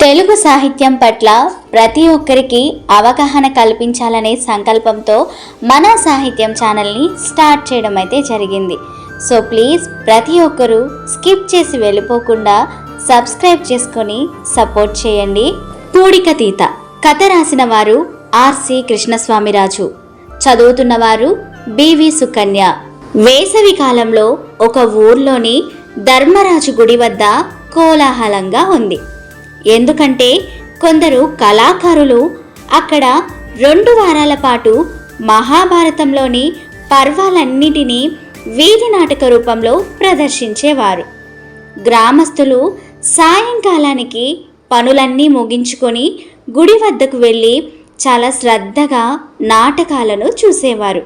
తెలుగు సాహిత్యం పట్ల ప్రతి ఒక్కరికి అవగాహన కల్పించాలనే సంకల్పంతో మన సాహిత్యం ఛానల్ని స్టార్ట్ చేయడం అయితే జరిగింది. సో ప్లీజ్ ప్రతి ఒక్కరూ స్కిప్ చేసి వెళ్ళిపోకుండా సబ్స్క్రైబ్ చేసుకొని సపోర్ట్ చేయండి. పూడిక తీత. కథ రాసిన వారు ఆర్సి కృష్ణస్వామిరాజు. చదువుతున్నవారు బివి సుకన్య. వేసవి కాలంలో ఒక ఊర్లోని ధర్మరాజు గుడి వద్ద కోలాహలంగా ఉంది. ఎందుకంటే కొందరు కళాకారులు అక్కడ రెండు వారాల పాటు మహాభారతంలోని పర్వాలన్నిటినీ వీధి నాటక రూపంలో ప్రదర్శించేవారు. గ్రామస్తులు సాయంకాలానికి పనులన్నీ ముగించుకొని గుడి వద్దకు వెళ్ళి చాలా శ్రద్ధగా నాటకాలను చూసేవారు.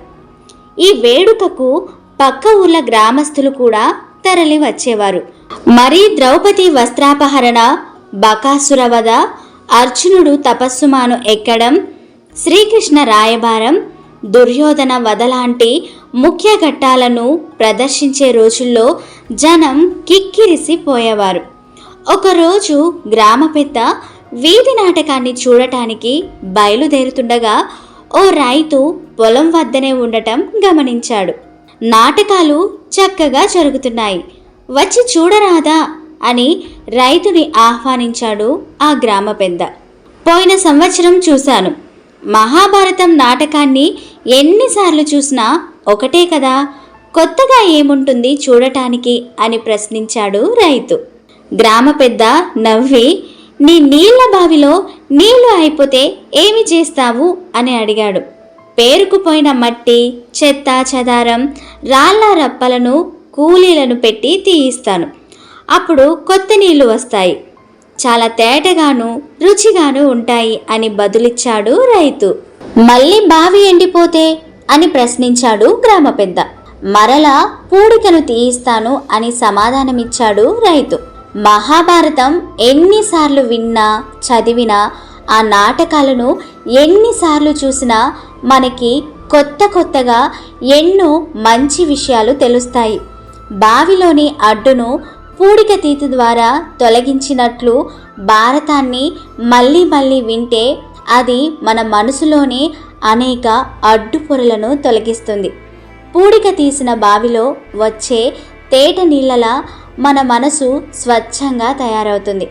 ఈ వేడుకకు పక్క ఊర్ల గ్రామస్తులు కూడా తరలి వచ్చేవారు. మరి ద్రౌపది వస్త్రాపహరణ బకాసురవద అర్జునుడు తపస్సుమాను ఎక్కడం శ్రీకృష్ణ రాయబారం దుర్యోధన వధ లాంటి ముఖ్య ఘట్టాలను ప్రదర్శించే రోజుల్లో జనం కిక్కిరిసిపోయేవారు ఒకరోజు గ్రామ పెద్ద వీధి నాటకాన్ని చూడటానికి బయలుదేరుతుండగా ఓ రైతు పొలం వద్దనే ఉండటం గమనించాడు. నాటకాలు చక్కగా జరుగుతున్నాయి. వచ్చి చూడరాదా అని రైతుని ఆహ్వానించాడు ఆ గ్రామ పెద్ద. పోయిన సంవత్సరం చూశాను. మహాభారతం నాటకాన్ని ఎన్నిసార్లు చూసినా ఒకటే కదా కొత్తగా ఏముంటుంది చూడటానికి అని ప్రశ్నించాడు రైతు. గ్రామ పెద్ద నవ్వి నీ నీళ్ళ బావిలో నీళ్ళు అయిపోతే ఏమి చేస్తావు? అని అడిగాడు. పేరుకుపోయిన మట్టి చెత్త చెదారం రాళ్ళ రప్పలను కూలీలను పెట్టి తీయిస్తాను. అప్పుడు కొత్త నీళ్ళు వస్తాయి. చాలా తేటగాను రుచిగాను ఉంటాయి అని బదులిచ్చాడు రైతు. మళ్ళీ బావి ఎండిపోతే అని ప్రశ్నించాడు గ్రామ పెద్ద. మరలా పూడికను తీయిస్తాను అని సమాధానమిచ్చాడు రైతు. మహాభారతం ఎన్నిసార్లు విన్నా చదివినా ఆ నాటకాలను ఎన్నిసార్లు చూసినా మనకి కొత్త కొత్తగా ఎన్నో మంచి విషయాలు తెలుస్తాయి. బావిలోని అడ్డును పూడిక తీతి ద్వారా తొలగించినట్లు భారతాన్ని మళ్ళీ మళ్ళీ వింటే అది మన మనసులోని అనేక అడ్డుపొరలను తొలగిస్తుంది. పూడిక తీసిన బావిలో వచ్చే తేట నీళ్ళలా మన మనసు స్వచ్ఛంగా తయారవుతుంది.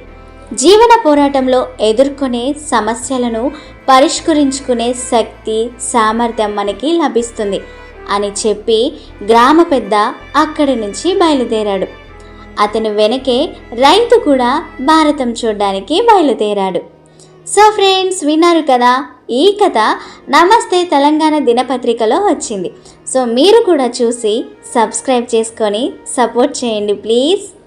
జీవన పోరాటంలో ఎదుర్కొనే సమస్యలను పరిష్కరించుకునే శక్తి సామర్థ్యం మనకి లభిస్తుంది అని చెప్పి గ్రామ పెద్ద అక్కడి నుంచి బయలుదేరాడు. అతను వెనకే రైతు కూడా భారతం చూడడానికి బయలుదేరాడు. సో ఫ్రెండ్స్ విన్నారు కదా ఈ కథ నమస్తే తెలంగాణ దినపత్రికలో వచ్చింది. సో మీరు కూడా చూసి సబ్స్క్రైబ్ చేసుకొని సపోర్ట్ చేయండి ప్లీజ్.